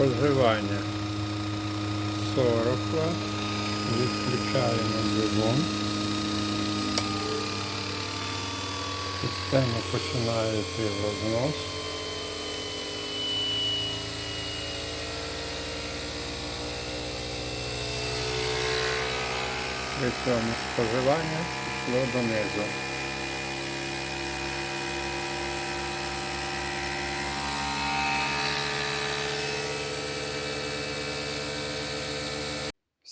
Споживання 40 Вт. Відключаємо двигун. Система починає йти в рознос. При цьому споживання пішло донизу.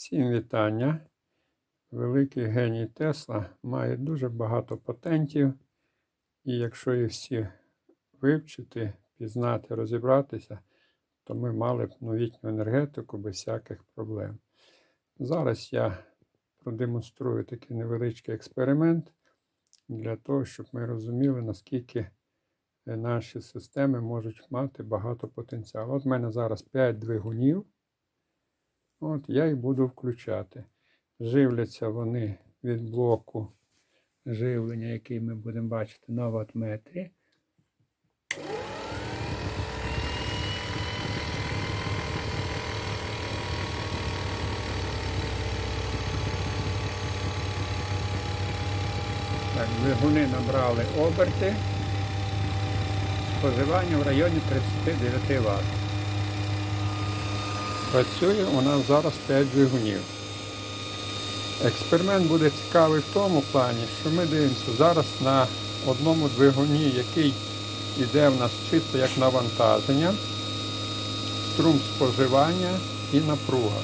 Всім вітання. Великий геній Тесла має дуже багато патентів, і якщо їх всі вивчити, пізнати, розібратися, то ми мали б новітню енергетику без всяких проблем. Зараз я продемонструю такий невеличкий експеримент для того, щоб ми розуміли, наскільки е, наші системи можуть мати багато потенціалу. От в мене зараз 5 двигунів. От я їх буду включати. Живляться вони від блоку живлення, який ми будемо бачити на ватметрі. Так, двигуни набрали оберти. Споживання в районі 39 Вт. Працює у нас зараз 5 двигунів. Експеримент буде цікавий в тому плані, що ми дивимося зараз на одному двигуні, який йде в нас чисто як навантаження, струм споживання і напруга.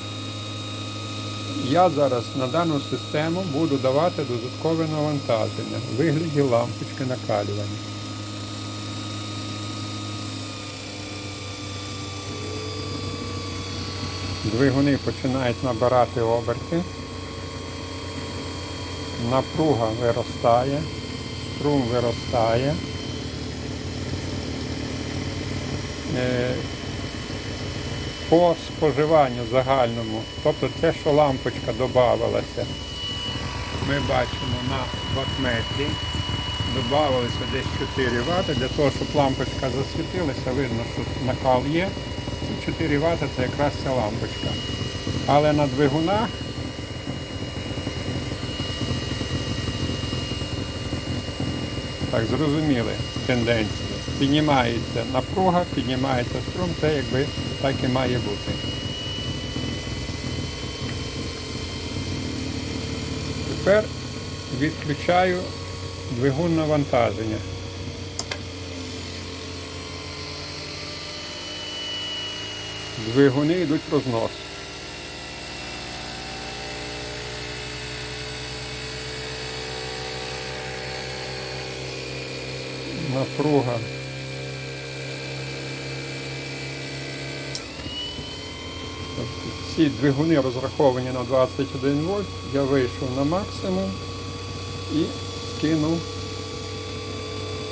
Я зараз на дану систему буду давати додаткове навантаження вигляді лампочки накалювання. Двигуни починають набирати оберти. Напруга виростає, струм виростає. Е, По споживанню загальному, тобто те, що лампочка додавалася, ми бачимо на ватметрі, додавалося десь 4 Вт. Для того, щоб лампочка засвітилася, видно, що накал є. Ці 4 Вт це якраз ця лампочка. Але на двигунах так зрозуміли тенденції. Піднімається напруга, піднімається струм, це якби так і має бути. Тепер відключаю двигун навантаження. Двигуни йдуть в рознос. Напруга. Ці двигуни розраховані на 21 вольт. Я вийшов на максимум і скинув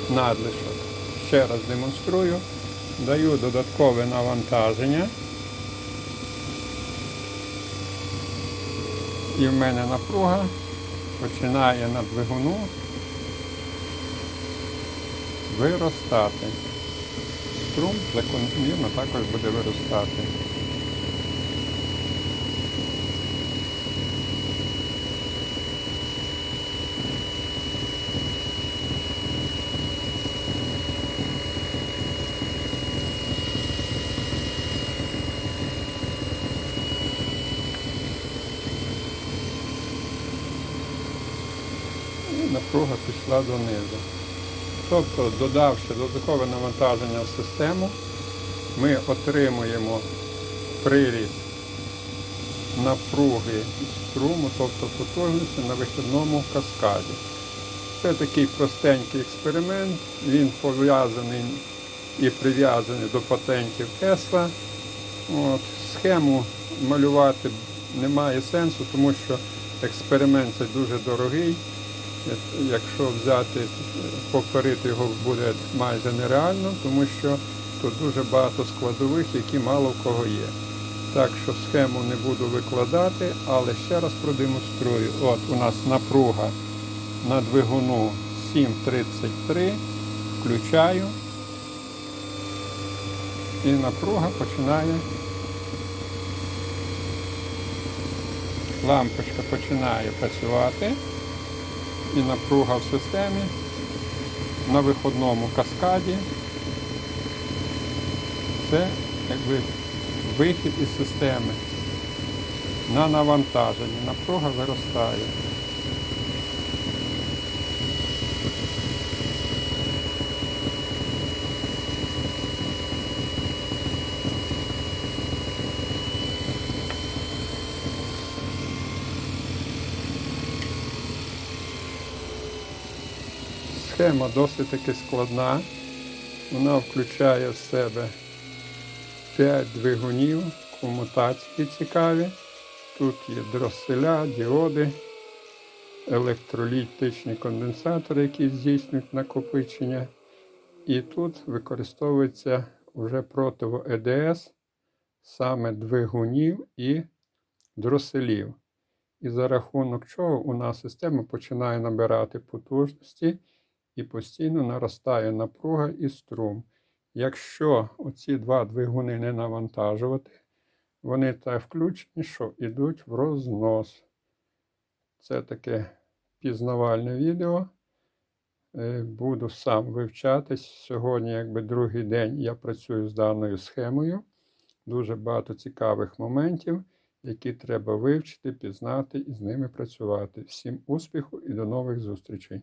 надлишок. Ще раз демонструю. Даю додаткове навантаження. І в мене напруга починає на двигуну виростати. Струм закономірно також буде виростати. Напруга пішла донизу. Тобто, додавши додаткове навантаження в систему, ми отримуємо приріст напруги струму, тобто потужності на вихідному каскаді. Це такий простенький експеримент, він пов'язаний і прив'язаний до патентів Тесла. От, схему малювати немає сенсу, тому що експеримент це дуже дорогий. Якщо взяти, повторити його буде майже нереально, тому що тут дуже багато складових, які мало в кого є. Так що схему не буду викладати, але ще раз продемонструю. От у нас напруга на двигуну 7.33, включаю. І напруга починає. Лампочка починає працювати. І напруга в системі на виходному каскаді. Це якби вихід із системи. На навантаженні напруга виростає. Схема досить таки складна. Вона включає в себе 5 двигунів, комутації цікаві. Тут є дроселя, діоди, електролітичні конденсатори, які здійснюють накопичення. І тут використовується вже противо ЕДС, саме двигунів і дроселів. І за рахунок чого у нас система починає набирати потужності і постійно наростає напруга і струм. Якщо оці два двигуни не навантажувати, вони так включені, що йдуть в рознос. Це таке пізнавальне відео. Е, Буду сам вивчатись. Сьогодні, якби другий день, я працюю з даною схемою. Дуже багато цікавих моментів, які треба вивчити, пізнати і з ними працювати. Всім успіху і до нових зустрічей!